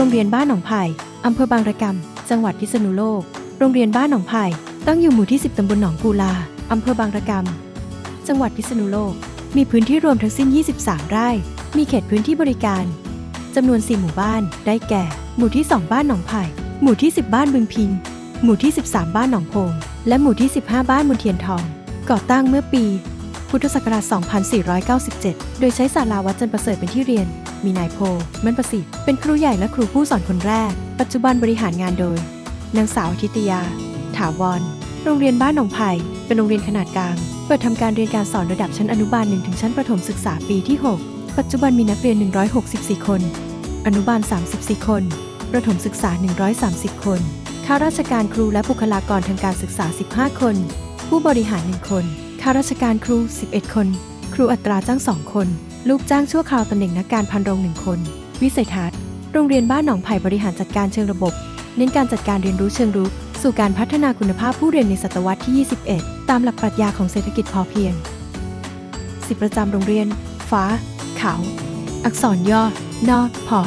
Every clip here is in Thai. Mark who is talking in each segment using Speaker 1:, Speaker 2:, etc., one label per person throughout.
Speaker 1: รงเรียนบ้านหนองไผ่อำเภอบางระกำจังหวัดพิษณุโลก โรงเรียนบ้านหนองไผ่ตั้งอยู่หมู่ที่ 10 ตำบลหนองกูลา อำเภอบางระกำจังหวัดพิษณุโลก มีพื้นที่รวมทั้งสิ้น 23 ไร่ มีเขตพื้นที่บริการ จำนวน 4 หมู่บ้าน ได้แก่ หมู่ที่ 2 บ้านหนองไผ่ หมู่ที่ 10 บ้านบึงพิง หมู่ที่ 13 บ้านหนองโพง และหมู่ที่ 15 บ้านมุนเทียนทอง ก่อตั้งเมื่อปี พุทธศักราช 2497 โดยใช้ศาลาวัดจันประเสริฐเป็นที่เรียน มีนายโพมันประสิทธิ์ เป็นครูใหญ่และครูผู้สอนคนแรก ปัจจุบันบริหารงานโดย นางสาวทิตยา ถาวร โรงเรียนบ้านหนองไผ่ เป็นโรงเรียนขนาดกลาง เปิดทำการเรียนการสอนระดับชั้นอนุบาล1ถึงชั้นประถมศึกษาปีที่ 6 ปัจจุบันมีนักเรียน 164 คน อนุบาล 34 คน ประถมศึกษา 130 คนข้าราชการครูและบุคลากรทางการศึกษา 15 คน ผู้บริหาร 1 คน ข้าราชการครู 11 คน ครูอัตราจ้าง2คน ลูกจ้างชั่วคราวตำแหน่งนักการพันโรง1คน วิสัยทัศน์ โรงเรียนบ้านหนองไผ่บริหารจัดการเชิงระบบ เน้นการจัดการเรียนรู้เชิงรุก สู่การพัฒนาคุณภาพผู้เรียนในศตวรรษที่ 21 ตามหลักปรัชญาของเศรษฐกิจพอเพียงสิบประจำโรงเรียน ฟ้า เขา อักษรย่อ นอพอ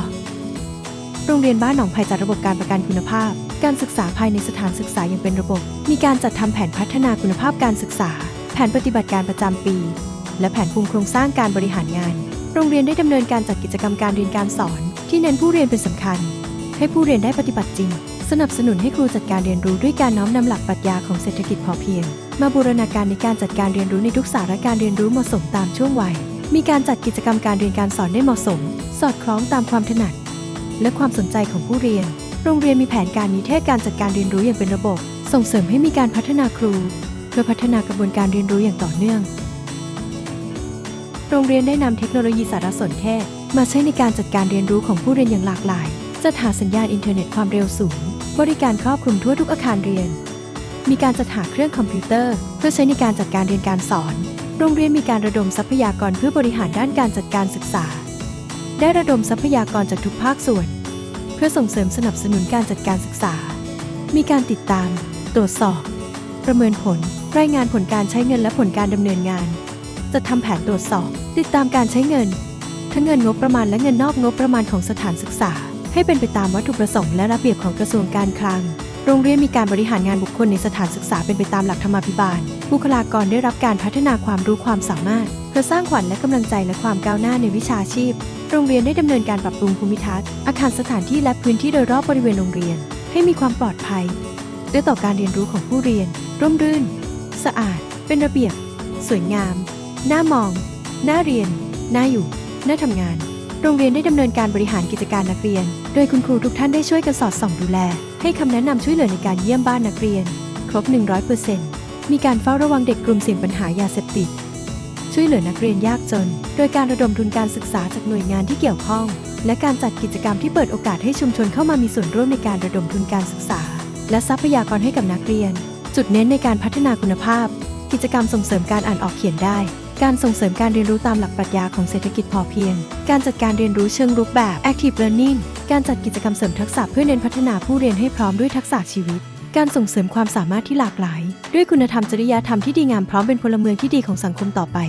Speaker 1: โรงเรียนบ้านหนองไผ่จัดระบบการประกันคุณภาพ การศึกษาภายในสถานศึกษาอย่างเป็นระบบ มีการจัดทำแผนพัฒนาคุณภาพการศึกษา แผนปฏิบัติการประจำปี และแผนภูมิโครงสร้างการบริหารงาน โรงเรียนได้ดำเนินการจัดกิจกรรมการเรียนการสอน ที่เน้นผู้เรียนเป็นสำคัญ ให้ผู้เรียนได้ปฏิบัติจริง สนับสนุนให้ครูจัดการเรียนรู้ด้วยการน้อมนำหลักปรัชญาของเศรษฐกิจพอเพียง มาบูรณาการในการจัดการเรียนรู้ในทุกสาระการเรียนรู้เหมาะสมตามช่วงวัย มีการจัดกิจกรรมการเรียนการสอนได้เหมาะสม สอดคล้องตามความถนัด และความสนใจของผู้เรียน โรงเรียนมีแผนการนิเทศการจัดการเรียนรู้อย่างเป็นระบบ ส่งเสริมให้มีการพัฒนาครู พื่อพัฒนากระบวนการเรียนรู้อย่างต่อเนื่อง โรงเรียนได้นำเทคโนโลยีสารสนเทศ มาใช้ในการจัดการเรียนรู้ของผู้เรียนอย่างหลากหลาย จัดหาสัญญาณอินเทอร์เน็ตความเร็วสูง บริการครอบคลุมทั่วทุกอาคารเรียน มีการจัดหาเครื่องคอมพิวเตอร์ เพื่อใช้ในการจัดการเรียนการสอน โรงเรียนมีการระดมทรัพยากรเพื่อบริหารด้านการจัดการศึกษา ได้ระดมทรัพยากรจากทุกภาคส่วน เพื่อส่งเสริมสนับสนุนการจัดการศึกษา มีการติดตาม ตรวจสอบ ประเมินผล รายงานผลการใช้เงินและผลการดำเนินงาน จะทำแผนตรวจสอบ ติดตามการใช้เงิน ทั้งเงินงบประมาณและเงินนอกงบประมาณของสถานศึกษา ให้เป็นไปตามวัตถุประสงค์และระเบียบของกระทรวงการคลัง โรงเรียนมีการบริหารงานบุคคลในสถานศึกษาเป็นไปตามหลักธรรมาภิบาล บุคลากรได้รับการพัฒนาความรู้ความสามารถ เพื่อสร้างขวัญและกำลังใจและความก้าวหน้าในวิชาชีพ โรงเรียนได้ดำเนินการปรับปรุงภูมิทัศน์ อาคารสถานที่และพื้นที่โดยรอบบริเวณโรงเรียน ให้มีความปลอดภัย เอื้อต่อการเรียนรู้ของผู้เรียน ร่มรื่น สะอาด เป็นระเบียบ สวยงาม น่ามอง น่าเรียน น่าอยู่ น่าทำงาน โรงเรียนได้ดำเนินการบริหารกิจการนักเรียน โดยคุณครูทุกท่านได้ช่วยกันสอดส่องดูแล ให้คำแนะนำช่วยเหลือในการเยี่ยมบ้านนักเรียน ครบ 100%มีการเฝ้าระวังเด็กกลุ่มเสี่ยงปัญหายาเสพติด ช่วยเหลือนักเรียนยากจน โดยการระดมทุนการศึกษาจากหน่วยงานที่เกี่ยวข้อง และการจัดกิจกรรมที่เปิดโอกาสให้ชุมชนเข้ามามีส่วนร่วมในการระดมทุนการศึกษา และทรัพยากรให้กับนักเรียน จุดเน้นในการพัฒนาคุณภาพ กิจกรรมส่งเสริมการอ่านออกเขียนได้ การส่งเสริมการเรียนรู้ตามหลักปรัชญาของเศรษฐกิจพอเพียง การจัดการเรียนรู้เชิงรุกแบบ active learning การจัดกิจกรรมเสริมทักษะเพื่อเน้นพัฒนาผู้เรียนให้พร้อมด้วยทักษะชีวิต การส่งเสริมความสามารถที่หลากหลาย ด้วยคุณธรรมจริยธรรมที่ดีงามพร้อมเป็นพลเมืองที่ดีของสังคมต่อไป